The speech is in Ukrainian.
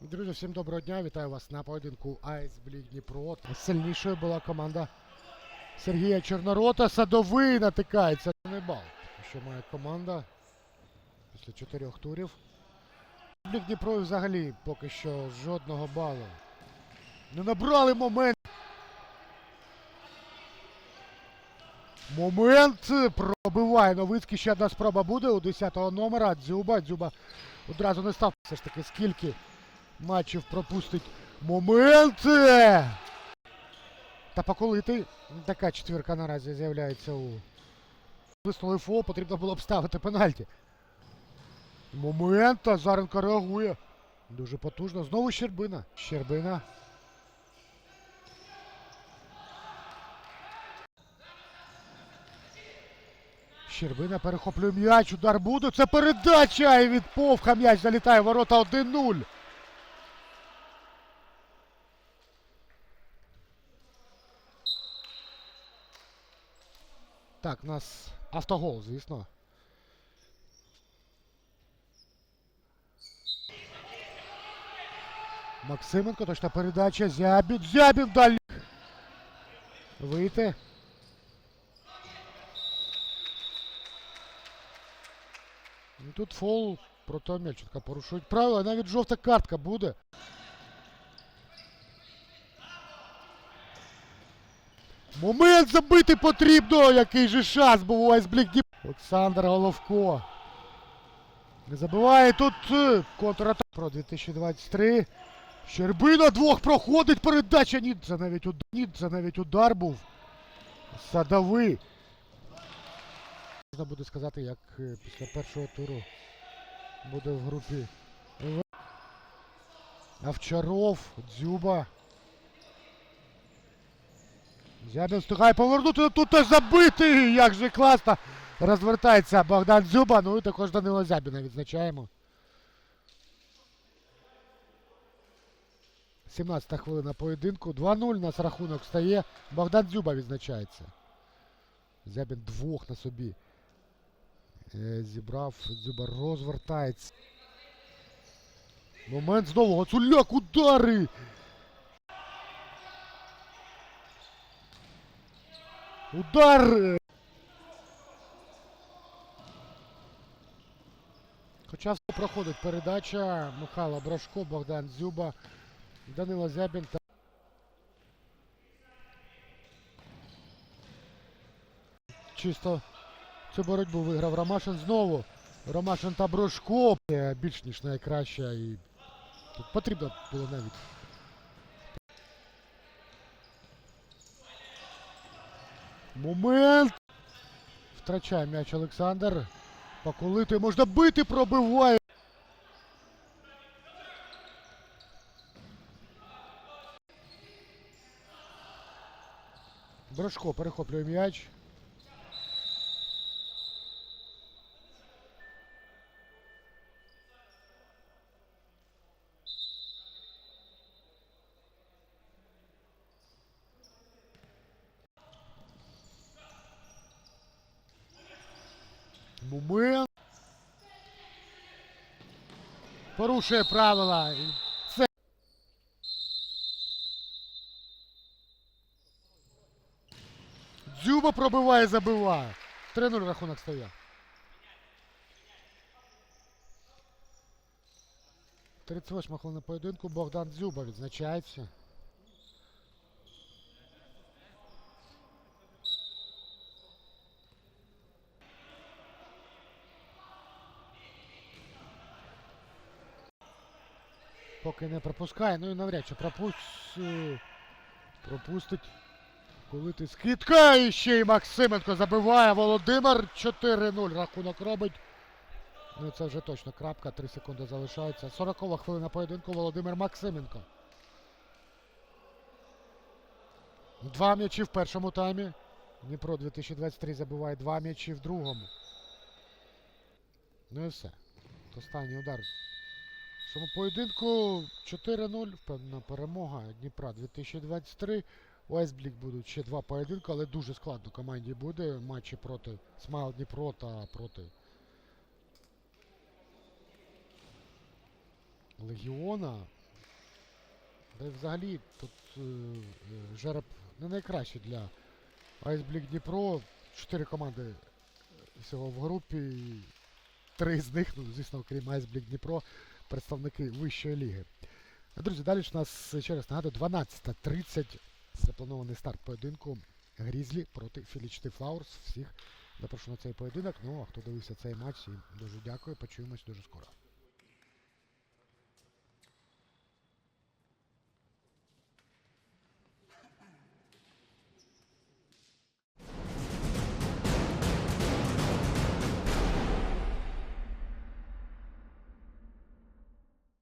Друзі, всім доброго дня. Вітаю вас на поєдинку Айс Блік Дніпро. Сильнішою була команда Сергія Чорнорота. Садовий натикається. Не бал. Що має команда після чотирьох турів. Блік Дніпро взагалі поки що жодного балу. Не набрали момент. Момент пробиває Новицький. Ще одна спроба буде у 10-го номера. Дзюба. Дзюба одразу не став. Все ж таки, скільки матчів пропустить моменти. Та поколити. Така четвірка наразі з'являється у виснули фол, потрібно було б ставити пенальті. Момент, Азаренко реагує. Дуже потужно. Знову Щербина. Щербина. Щербина перехоплює м'яч. Удар буде. Це передача. І від Повха м'яч залітає ворота 1-0. Так, у нас автогол, звісно. Максименко, точна передача. Зябін. Зябін далі. Вийти. Ну, Тут фол проти Мельченка порушують правила, навіть жовта картка буде. Момент забити потрібно! Який же шанс був у Айсблік Діп. Олександр Головко. Не забиває тут е, контратак про 2023. Щербина двох проходить передача. Ні, це навіть удар, ні, це навіть удар був. Садовий. Можна буде сказати, як е, після першого туру буде в групі. В. Овчаров, Дзюба. Зябін встигає повернути, тут теж забитий! Як же класно! Розвертається Богдан Дзюба, ну і також Данила Зябіна відзначаємо. 17-та хвилина поєдинку. 2-0 нас рахунок стає. Богдан Дзюба відзначається. Зябін двох на собі. Е, Зібрав. Дзюба розвертається. Момент знову. Гацуляк удари! Удар! Хоча все проходить передача. Михайло Брашко, Богдан Дзюба, Данило Зябін та. Чисто цю боротьбу виграв Ромашин знову. Ромашин та Брошко е, більш ніж найкраща і тут потрібно було навіть. Момент! Втрачає м'яч Олександр. Поколити можна бити, пробиває. Брошко перехоплює м'яч. Момент. Порушує правила. Це. Дзюба пробиває, забиває. 3-0 рахунок стає. 38 хвилина поєдинку Богдан Дзюба відзначається. Поки не пропускає, ну і навряд чи пропусть, е, пропустить. Коли ти скидка і ще й Максименко забиває Володимир 4-0 рахунок робить. Ну це вже точно крапка, 3 секунди залишається. 40 хвилина поєдинку Володимир Максименко. Два м'ячі в першому таймі. Дніпро 2023 забиває два м'ячі в другому. Ну і все. Останній удар. Цьому поєдинку 4-0. Впевнена перемога Дніпра 2023. У Айсблік будуть ще два поєдинки, але дуже складно команді буде. Матчі проти Смайл Дніпро та проти Легіона. І взагалі тут е, е, жереб не найкращий для Айсблік Дніпро. Чотири команди всього в групі. Три з них, ну, звісно, окрім Айсблік Дніпро, представники вищої ліги. Друзі, далі ж у нас, ще раз нагадую, 12.30 запланований старт поєдинку Грізлі проти Філічти Флаурс. Всіх запрошую на цей поєдинок. Ну а хто дивився цей матч, дуже дякую. Почуємось дуже скоро.